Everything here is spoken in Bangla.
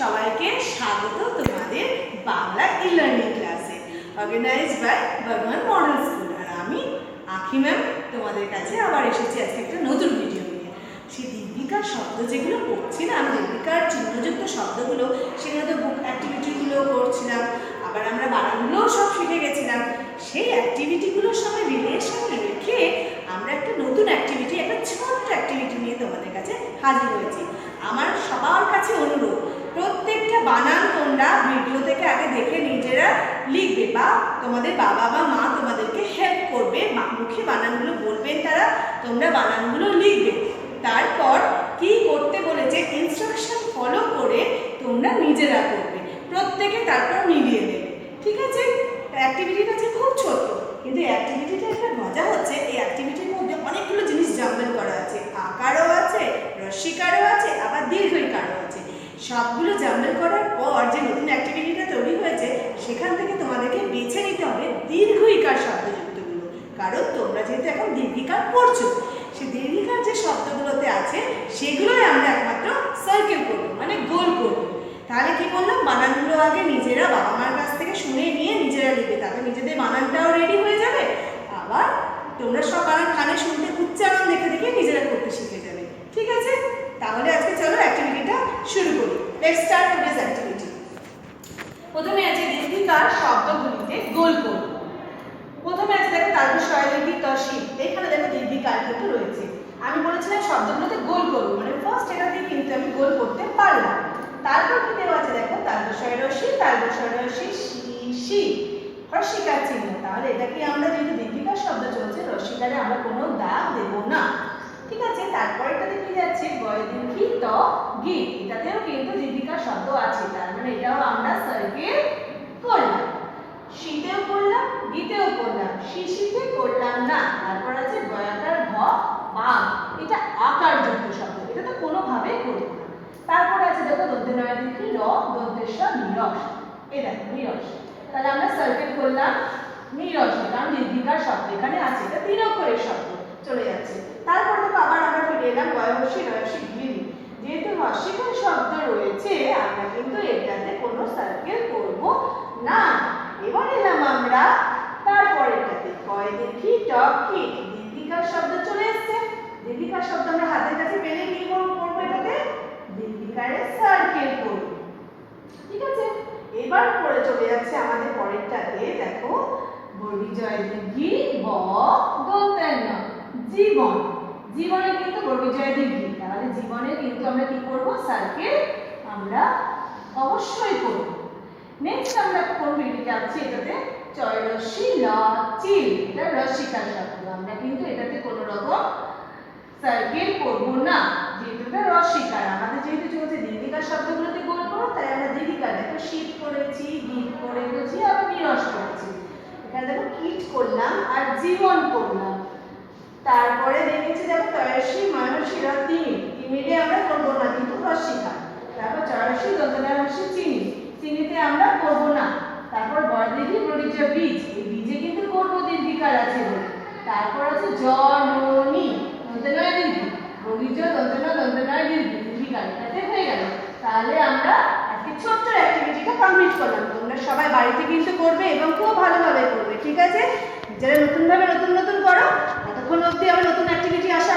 সবাইকে স্বাগত তোমাদের বাংলা ই লার্নিং ক্লাসে organize by Barman model school আর আমি আখি ম্যাম তোমাদের কাছে আবার এসেছি আজকে একটা নতুন ভিডিও নিয়ে। সেই দীপিকার শব্দ যেগুলো পড়ছিলাম, দীপিকার চিহ্নযুক্ত শব্দগুলো, সেগুলো তো বুক অ্যাক্টিভিটিগুলো করছিলাম, আবার আমরা বানানগুলোও সব শিখে গেছিলাম। সেই অ্যাক্টিভিটিগুলোর সঙ্গে রিলেশন রেখে আমরা একটা নতুন অ্যাক্টিভিটি একটা ছোট্ট অ্যাক্টিভিটি নিয়ে তোমাদের কাছে হাজির হয়েছি। আমার সবার কাছে অনুরোধ বানান তোমরা ভিডিও থেকে আগে দেখে নিজেরা লিখবে বা তোমাদের বাবা বা মা তোমাদেরকে হেল্প করবে মুখে বানানগুলো বলবেন তারা, তোমরা বানানগুলো লিখবে। তারপর কি করতে বলেছে? ইনস্ট্রাকশন ফলো করে তোমরা নিজেরা করবে। প্রত্যেকে তারপর মিলিয়ে দেবে। ঠিক আছে? অ্যাক্টিভিটিটা আছে খুব ছোট, কিন্তু এই অ্যাক্টিভিটিটা একটা মজা হচ্ছে এই অ্যাক্টিভিটির মধ্যে অনেকগুলো জিনিস জাম্বেল করা আছে আকারও আছে রস্বীকারও আছে আবার দীর্ঘইকারও আছে সবগুলো জাম্বেল করার পর যে নতুন অ্যাক্টিভিটিটা তৈরি হয়েছে, সেখান থেকে তোমাদেরকে বেছে নিতে হবে দীর্ঘইকার শব্দযুক্তগুলো। কারণ তোমরা যেহেতু এখন দীর্ঘিকার পড়ছো, সেই দীর্ঘিকার যে শব্দগুলোতে আছে, সেগুলোই আমরা একমাত্র সার্কেল করব মানে গোল করব। তাহলে কি বললাম? বানানগুলো আগে নিজেরা বাবা মার কাছ থেকে শুনে নিয়ে নিজেরা লিখবে। তাতে নিজেদের বানানটাও রেডি হয়ে যাবে আবার তোমরা সব বানান কানে শুনতে উচ্চারণ দেখে দেখে নিজেরা করতে শিখে যাবে ঠিক আছে তাহলে আজকে চলো অ্যাক্টিভিটিটা শুরু করি লেটস স্টার্ট টুডেজ অ্যাক্টিভিটি প্রথমে আছে দীর্ঘিকার শব্দগুলিতে গোল করব প্রথমে আছে দেখো তারপর শয়লিপি তসি এখানে দেখো দীর্ঘিকার কিন্তু রয়েছে। আমি বলেছিলাম শব্দগুলোতে গোল করব মানে ফার্স্ট এটাতে কিন্তু আমি গোল করতে পারলাম। তারপর কি দেওয়া আছে দেখো? তারবশয় রশি তারবশয় রশি শি শি রসিকার চিহ্ন। তাহলে এটা কি আমরা যেহেতু দীর্ঘিকার শব্দ চলছে রসিকারে আমরা কোনো দাগ দেবো না। ঠিক আছে? তারপরেটাতে কি যাচ্ছে? বয় দীর্ঘি, ত গি শব্দ আছে, তার মানে এটাও আমরা সার্কেল করলাম। শীতেও করলাম গীতেও করলাম। শিশিতে করলাম না, তারপর আছে বয়াকার ঘ, বাঘ। এটা আকার যুক্ত শব্দ, এটা তো কোনোভাবে করব না। তারপর আছে দেখো দন্তে নয় দেখি র দন্তেশ্বর নিরস। এই দেখো, নিরস। তাহলে আমরা সার্কেল করলাম নিরস, কারণ দীর্ঘিকার শব্দ, এখানে আছে এটা তিন শব্দ, চলে যাচ্ছে। তারপর দেখো আবার আমরা ফিরে এলাম বয়সী রয়সী যেহেতু রসিকার শব্দ রয়েছে, আমরা কিন্তু এটাতে কোনো সার্কেল করব না। এবার এলাম আমরা তারপরেটাতে কয় দেখি, টক কি? দীর্ঘিকার শব্দ চলে এসছে। দীর্ঘিকার শব্দ আমরা হাতের কাছে পেলে কি করব এটাতে? দীর্ঘিকারে সার্কেল করব। ঠিক আছে? এবার পরে চলে যাচ্ছে আমাদের পরেরটাতে, দেখো বর্গিজয় দীর্ঘি ব দন্তান্ন জীবন। জীবনে কিন্তু বর্গিজয় তাহলে জীবনে, কিন্তু আমরা কি করব? সার্কেল আমরা অবশ্যই করব। নেক্সট আমরা কোন ভিডিও যাচ্ছি এটাতে চয়রসি ল চিল এটা রসিকার শব্দ। আমরা কিন্তু এটাতে কোনো রকম সার্কেল করব না। যেহেতু এটা রসিকার আমাদের যেহেতু চলছে দীর্ঘিকার শব্দগুলোতে গোল করো তাই আমরা দীর্ঘিকার দেখো শীত করেছি গীত করেছি আবার নিরস করেছি। এখানে দেখো, কীট করলাম আর জীবন করলাম। তারপরে দেখেছি, দেখো তয়সী মানসীরা তিমি তিমিরে আমরা করব না, কিন্তু রসিকার তারপর চয়সী দন্তনারসী চিনি, চিনিতে আমরা করব না। তারপর বড়দিঘি বড়িজ বীজ, এই বীজে কিন্তু করব দীর্ঘিকার আছে তারপর আছে জননী দন্তনয় দীর্ঘি বগিজ দন্তনয় দন্তনয় দীর্ঘি দীর্ঘিকার এটাতে হয়ে গেল। তাহলে আমরা আজকে ছোট্ট অ্যাক্টিভিটিটা কমপ্লিট করলাম। তোমরা সবাই বাড়িতে কিন্তু করবে এবং খুব ভালোভাবে করবে, ঠিক আছে? যারা নতুনভাবে নতুন নতুন করো ততক্ষণ অবধি আবার নতুন অ্যাক্টিভিটি আসা